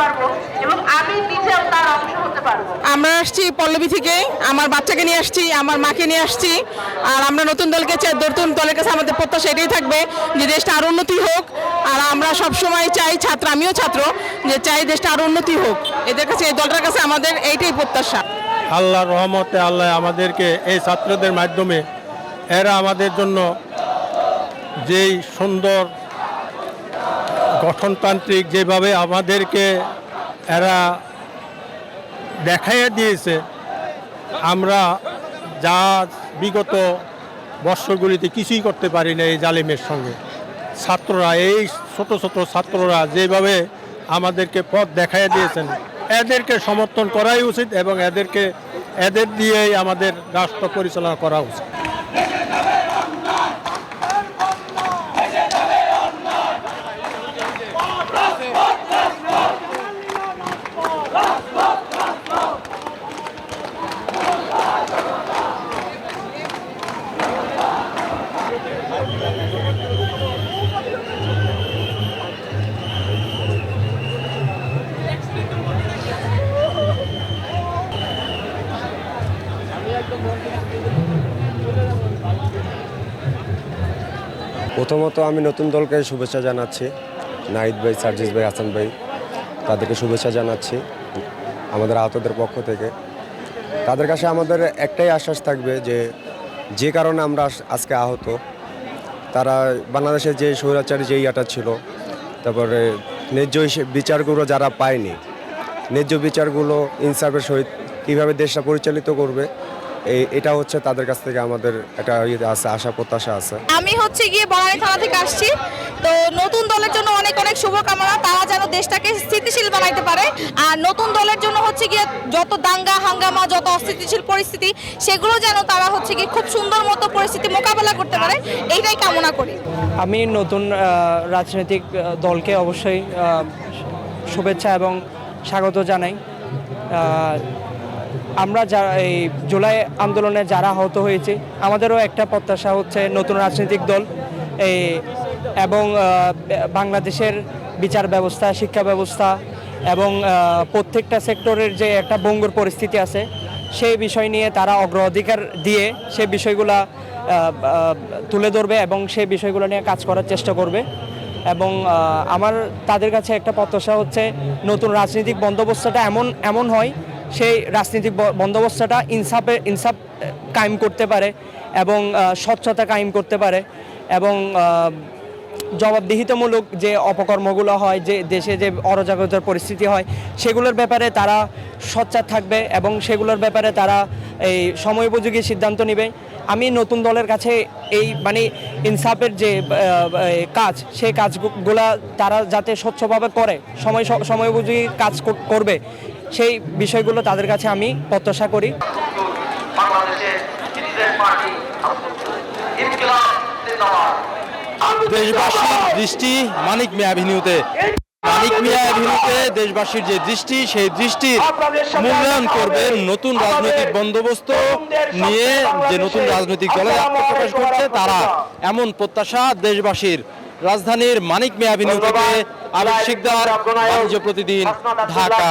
পারব এবং আমি নিজেও তার অংশ হতে পারব। আমরা আসছি পল্লবী থেকে আমার বাচ্চাকে নিয়ে আসছি আমার মাকে নিয়ে আসছি আর আমরা নতুন দলকে চাই নতুন দলের কাছে আমাদের প্রত্যাশা এটাই থাকবে যে দেশটা আরও উন্নতি হোক আর আমরা সব সময় চাই ছাত্র আমিও ছাত্র যে চাই দেশটা আরও উন্নতি হোক। এদের কাছে এই দলটার কাছে আমাদের এইটাই প্রত্যাশা। আল্লাহর রহমতে আল্লাহ আমাদেরকে এই ছাত্রদের মাধ্যমে এরা আমাদের জন্য যেই সুন্দর গঠনতান্ত্রিক যেভাবে আমাদেরকে এরা দেখাইয়া দিয়েছে, আমরা যা বিগত বর্ষগুলিতে কিছুই করতে পারি না এই জালিমের সঙ্গে। ছাত্ররা, এই ছোট ছোট ছাত্ররা যেভাবে আমাদেরকে পথ দেখাইয়া দিয়েছেন, এদেরকে সমর্থন করাই উচিত এবং এদেরকে, এদের দিয়েই আমাদের রাষ্ট্র পরিচালনা করা উচিত। প্রথমত আমি নতুন দলকে শুভেচ্ছা জানাচ্ছি, নাহিদ ভাই, সার্জিস ভাই, হাসান ভাই, তাদেরকে শুভেচ্ছা জানাচ্ছি, আমাদের আহতদের পক্ষ থেকে। তাদের কাছে আমাদের একটাই আশ্বাস থাকবে যে যে কারণে আমরা আজকে আহত, তারা বাংলাদেশের যে স্বৈরাচারী যে ইয়াটা ছিল, তারপরে ন্যায্য বিচারগুলো যারা পায়নি, ন্যায্য বিচারগুলো ইনসাফের সহিত কীভাবে দেশটা পরিচালিত করবে এই এটা হচ্ছে তাদের কাছ থেকে আমাদের একটা ইয়ে আছে আশা প্রত্যাশা আছে। আমি হচ্ছে গিয়ে বনানী থানা থেকে আসছি। তো নতুন দলের জন্য অনেক অনেক শুভকামনা। তারা যেন দেশটাকে স্থিতিশীল বানাইতে পারে। আর নতুন দলের জন্য হচ্ছে গিয়ে যত দাঙ্গা হাঙ্গামা যত অস্থিতিশীল পরিস্থিতি সেগুলো যেন তারা হচ্ছে গিয়ে খুব সুন্দর মতো পরিস্থিতি মোকাবেলা করতে পারে। এইটাই কামনা করি। আমি নতুন রাজনৈতিক দলকে অবশ্যই শুভেচ্ছা এবং স্বাগত জানাই। আহ, আমরা যারা এই জুলাই আন্দোলনে যারা আহত হয়েছে, আমাদেরও একটা প্রত্যাশা হচ্ছে নতুন রাজনৈতিক দল। এই এবং বাংলাদেশের বিচার ব্যবস্থা, শিক্ষা ব্যবস্থা এবং প্রত্যেকটা সেক্টরের যে একটা বঙ্গুর পরিস্থিতি আছে, সেই বিষয় নিয়ে তারা অগ্রাধিকার দিয়ে সে বিষয়গুলা তুলে ধরবে এবং সেই বিষয়গুলো নিয়ে কাজ করার চেষ্টা করবে। এবং আমার, তাদের কাছে একটা প্রত্যাশা হচ্ছে নতুন রাজনৈতিক বন্দোবস্তটা এমন এমন হয় সেই রাজনৈতিক বন্দোবস্তটা ইনসাফে ইনসাফ কায়েম করতে পারে এবং স্বচ্ছতা কায়েম করতে পারে এবং জবাবদিহিতামূলক যে অপকর্মগুলো হয়, যে দেশে যে অরাজকতার পরিস্থিতি হয়, সেগুলোর ব্যাপারে তারা সচ্চার থাকবে এবং সেগুলোর ব্যাপারে তারা এই সময়োপযোগী সিদ্ধান্ত নেবে। আমি নতুন দলের কাছে এই মানে ইনসাফের যে কাজ, সেই কাজগুলা তারা যাতে স্বচ্ছভাবে করে, সময়, সময়োপযোগী কাজ কর- করবে সেই বিষয়গুলো তাদের কাছে আমি প্রত্যাশা করি। দেশবাসীর দৃষ্টি মানিক মিয়া অ্যাভিনিউতে মানিক মিয়া অ্যাভিনিউতে দেশবাসীর যে দৃষ্টি সেই দৃষ্টির মূল্যায়ন করবে নতুন রাজনৈতিক বন্দোবস্ত নিয়ে যে নতুন রাজনৈতিক দলের আত্মপ্রকাশ করছে তারা এমন প্রত্যাশা দেশবাসীর। রাজধানীর মানিক মিয়া অ্যাভিনিউ থেকে আলোক শিকদার প্রতিদিন ঢাকা।